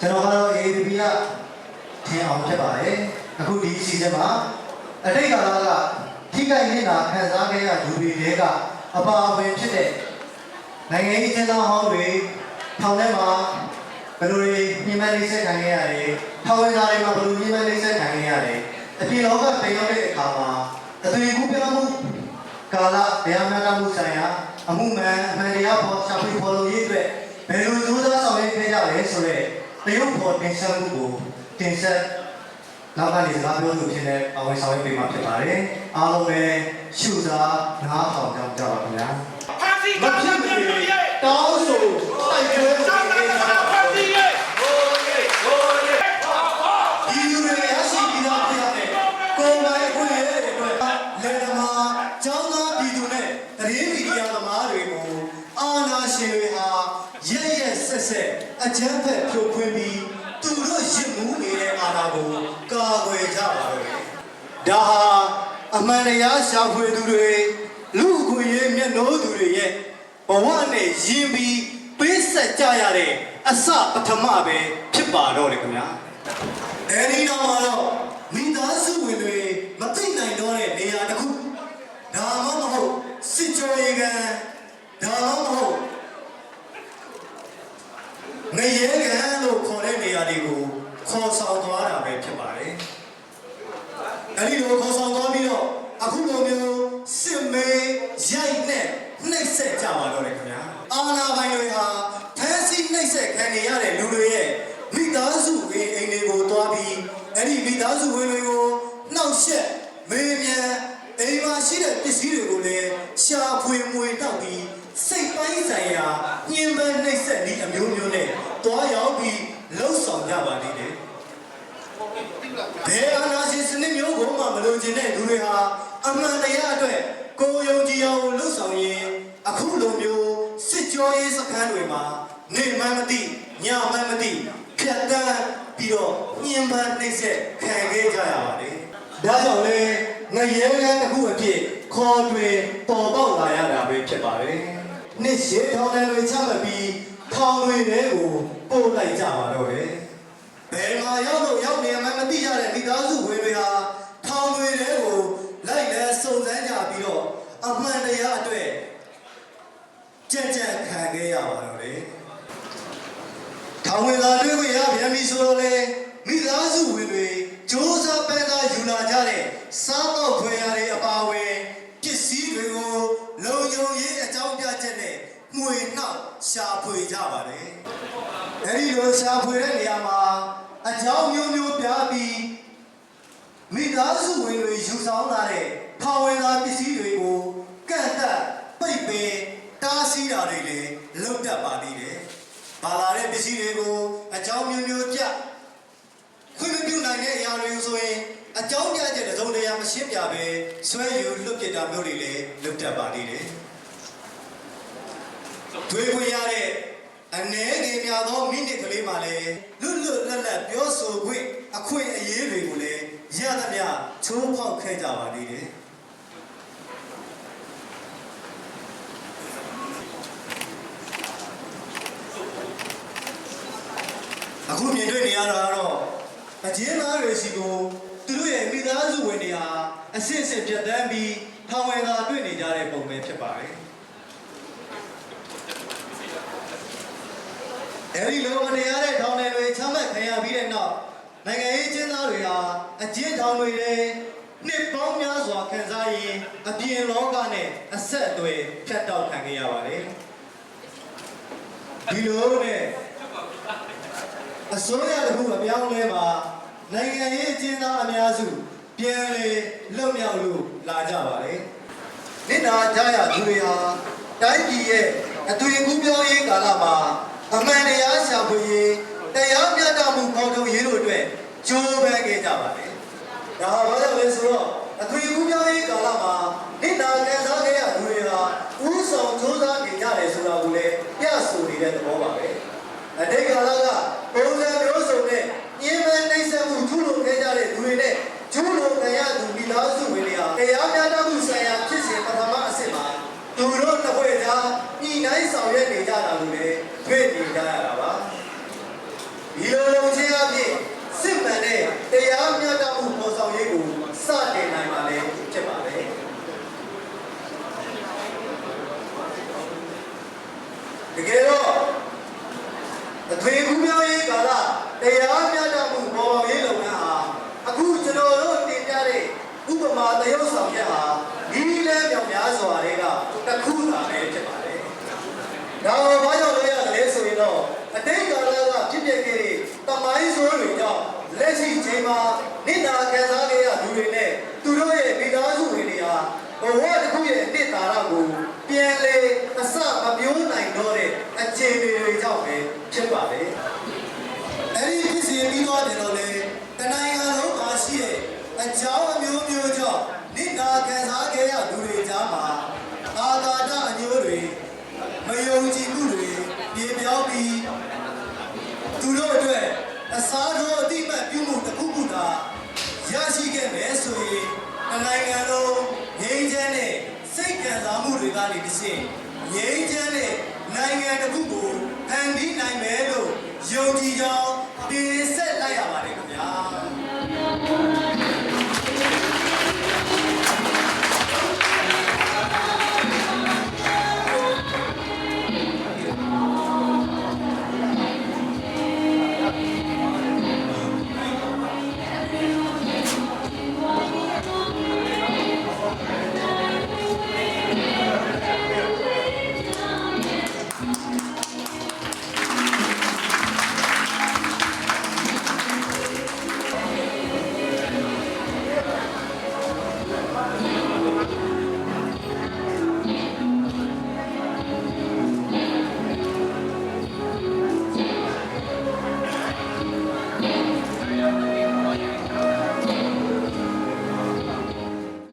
ကျွန်တော်ကတော့ AAPP ကထင်အောင်ဖြစ်ပါတယ်အခုဒီအစီအစဉ်မှာအတိတ်ကာလကထိခိုက်နေတာခံစားခဲ့ရလူတွေတွေကအပါအဝင်ဖြစ်တဲ့နိုင်ငံရေးကျင်းသားဟောင်းတွေထောင်ထဲမှာဘယ်လိုတွေညှိနှိုင်းနှိမ့်ဆက်ခံခဲ့ရတယ်ထောင်ဝင်သားတွေမှာဘယ်လိုညှိနှိုင်းနှိမ့်ဆက်ခံခဲ့ရတယ်အပြင်လောကတင်ရောက်တဲ့အခါမှာအသွင်ကူးပြောင်းမှုကာလတရားမျှတမှုဆိုင်ရာအမှုမှန်အမှန်တရားပေါ်ရှာဖွေဖော်လို့ရေးအတွက်ဘယ်လိုကြိုးစားဆောင်ရွက်ခဲ့ကြလဲဆိုတော့ တရုတ်ပေါ်တင်ဆက်မှုကိုတင်ဆက်နောက်ကနေစကားပြောလို့ဖြစ်တဲ့အဝင်ဆောင်ရွက်ပေးမှာဖြစ်ပါတယ်အားလုံးပဲရှုစားနားထောင်ကြကြပါခင်ဗျာဖန်စီကဖန်စီရဲ့တောင်းဆိုတိုက်တွန်းကျောင်းသားကဖန်စီရဲ့ဟိုယေဟိုယေဒီလူတွေရရှိပြီးသားဖြစ်ရမယ်ကိုယ်ပိုင်အခွင့်အရေးတွေအတွက်လေဓမာကျောင်းသားပြည်သူနဲ့တရေမီဒီယာသမားတွေကိုအာဏာရှင်တွေဟာရက်ရက် ဆက်ဆက်အကြမ်းဖက်ဖြိုခွင်းပြီးသူတို့ရစ်မှုနေတဲ့အာဏာကိုကာကွယ်ကြပါတော့တယ်ဒါဟာအမှန်တရားရှာဖွေသူတွေလူအခွင့်အရေးမျက်နှိုးသူတွေရဲ့ဘဝနဲ့ယဉ်ပြီးပေးဆက်ကြရတဲ့အစပထမပဲဖြစ်ပါတော့တယ်ခင်ဗျာအဲဒီတော့မှတော့မိသားစုဝင်တွေမသိနိုင်တော့တဲ့နေရာတစ်ခုဒါမှမဟုတ်စစ်ကြောရေးကန်ဒါမှမဟုတ်ငရေကန်လို့ခေါ်တဲ့နေရာတွေကိုခေါ်ဆောင်သွားတာပဲဖြစ်ပါတယ် အဲဒီလိုခေါ်ဆောင်သွားပြီးတော့အခုလိုမျိုးစစ်မေးရိုက်နဲ့နှိပ်စက်ကြပါတော့တယ်ခင်ဗျာအာနာပိုင်တွေဟာဖန်စီနှိပ်စက်ခံနေရတဲ့လူတွေရဲ့မိသားစုဝင်အိမ်တွေကိုတွားပြီးအဲ့ဒီမိသားစုဝင်တွေကိုနှောက်ယှက်မေးမြန်းအိမ်မှာရှိတဲ့ပစ္စည်းတွေကိုလည်းရှာဖွေမွေတောက်ပြီးစိတ်ပိုင်းဆိုင်ရာညှဉ်းပန်းနှိပ်စက်နည်းအမျိုးမျိုးနဲ့တွားရောက်ပြီးလှုပ်ဆောင်ကြပါသေးတယ် ဘယ်အာနာရှင်စနစ်မျိုးကိုမှမလိုချင်တဲ့လူတွေဟာအမှန်တရားအတွက်ကိုယ်ယုံကြည်အောင်လှုပ်ဆောင်ရင်အခုလိုမျိုးစစ်ကြောရေးစခန်းတွေမှာနေမှန်းမသိညမှန်းမသိဖြတ်တန်းပြီးတော့ညှဉ်းပန်းနှိပ်စက်ခံခဲ့ကြရပါတယ်။ဒါကြောင့်လေငရဲကန်းတစ်ခုအဖြစ်ခေါ်တွင်ပေါ်ပေါက်လာရတာပဲဖြစ်ပါတယ်။နှစ်ရှည်ထောင်တယ်တွေချမှတ်ပြီးထောင်တွေထဲကိုပို့လိုက်ကြပါတော့တယ်။ ဘယ်မှာရောက်လို့ရောက်နေမှမသိရတဲ့မိသားစုဝင်တွေဟာထောင်တွေထဲကိုလိုက်လဲစုံစမ်းကြပြီးတော့အမှန်တရားအတွက်ကြက်ကြက်ခံခဲ့ရပါတော့လေထောင်ဝင်လာတွေ့ခွင့်ရပြန်ပြီဆိုတော့လေမိသားစုဝင်တွေစ조사ပန်းသားယူလာကြတဲ့စားတော့ခွေရတွေအပါအဝင်ပစ္စည်းတွေကိုလုံယုံရေးအကြောင်းပြချက်နဲ့မှွေနှောက် ရှာဖွေကြပါတယ်အဲ့ဒီလိုရှာဖွေတဲ့နေရာမှာအကြောင်းမျိုးမျိုးပြပြီးမိသားစုဝင်တွေယူဆောင်လာတဲ့ထောင်ဝင်သားပစ္စည်းတွေကိုကန့်သက်ပိတ်ပင်တားဆီးတာတွေလည်းလုပ်တတ်ပါသေးတယ်။ပါလာတဲ့ပစ္စည်းတွေကိုအကြောင်းမျိုးမျိုးပြခွင့်မပြုနိုင်တဲ့အရာတွေဆိုရင်အကြောင်းပြချက်တစ်စုံတစ်ရာမရှင်းပြဘဲဆွဲယူလွတ်ပစ်တာမျိုးတွေလည်းလုပ်တတ်ပါသေးတယ်။ တွေ့ခွင့်ရတဲ့အနည်းငယ်များသောမိနစ်ကလေးမှလည်းလွတ်လွတ်လပ်လပ်ပြောဆိုခွင့်အခွင့်အရေးတွေကိုလည်းရသမျှချိုးဖောက်ခဲ့ကြပါသေးတယ်အခုမြင်တွေ့နေရတာကတော့အကျဉ်းသားတွေစီကိုသူတို့ရဲ့မိသားစုဝင်တွေဟာအစစ်အစစ်ပြတ်တန်းပြီးထောင်ဝင်သာတွေ့နေကြတဲ့ပုံပဲဖြစ်ပါတယ် အဲဒီလိုမတရားတဲ့ထောင်တွေချမှတ်ခံရပြီးတဲ့နောက်နိုင်ငံရေးကျင်းသားတွေဟာအကျဉ်းထောင်တွေထဲနှစ်ပေါင်းများစွာခံစားရင်အပြင်လောကနဲ့အဆက်အသွယ်ဖြတ်တောက်ခံခဲ့ရပါတယ်ဒီလိုနဲ့အစိုးရတခုအပြောင်းလဲမှာနိုင်ငံရေးကျင်းသားအများစုပြန်လေလွတ်မြောက်လို့လာကြပါတယ်နစ်နာကြရသူတွေဟာတိုင်းပြည်ရဲ့အသွင်ကူးပြောင်းရေးကာလမှာ အမှန် တရားရှာဖွေရေးတရားမျှတမှုပေါင်းထုံရေးတို့အတွက်ကြိုးပမ်းခဲ့ကြပါတယ်။ဒါဟာဘာကြောင့်လဲဆိုတော့အသွင်ကူးပြောင်းရေးကာလမှာနိဒာကန်စားခဲ့ရသူတွေဟာဥဆောင်ကြိုးစားနေကြတယ်ဆိုတာကိုလည်းပြဆိုနေတဲ့သဘောပါပဲ။အတိတ်ကာလကပုံစံမျိုးစုံနဲ့ညှဉ်းပန်းနှိပ်စက်မှုထုလို့ခဲ့ကြတဲ့သူတွေနဲ့ကျူးလွန်ခံရသူမိသားစုဝင်တွေဟာတရားမျှတမှုဆိုင် နှိုင်းဆောင်ရွက်နေကြတာကိုလည်းတွေ့နေကြရတာပါဒီလိုလုံးချင်းအဖြစ်စစ်မှန်တဲ့တရားမျှတ ချိန်မှာနိဒာခံစားခဲ့ရသူတွေနဲ့သူတို့ရဲ့မိသားစုဝင်တွေဟာဘဝတစ်ခုရဲ့အတိတ်သာရကိုပြန်လေအစမပြောနိုင်တော့တဲ့အခြေအနေတွေကြောင့်ပဲဖြစ်ပါတယ်။အဲ့ဒီဖြစ်စီပြီးတော့တယ်လို့လေတနိုင်ငံလုံးမှာရှိတဲ့အကြောင်းအမျိုးမျိုးကြောင့်နိနာခံစားခဲ့ရသူတွေကြားမှာအာဃာတအညိုးတွေမယုံကြည်မှုတွေပြေပြောင်းပြီးသူတို့အတွက် အစားထိုးအတိအမှတ်ပြုမှုတစ်ခုခုသာရရှိခဲ့မယ်ဆိုရင်တနိုင်ငံလုံးငြိမ်းချမ်းတဲ့စိတ်ခံစားမှုတွေကနေတစ်ဆင့်ငြိမ်းချမ်းတဲ့နိုင်ငံတစ်ခုကိုဖန်တီးနိုင်မယ်လို့ယုံကြည်ကြောင်းတင်ဆက်လိုက်ရပါ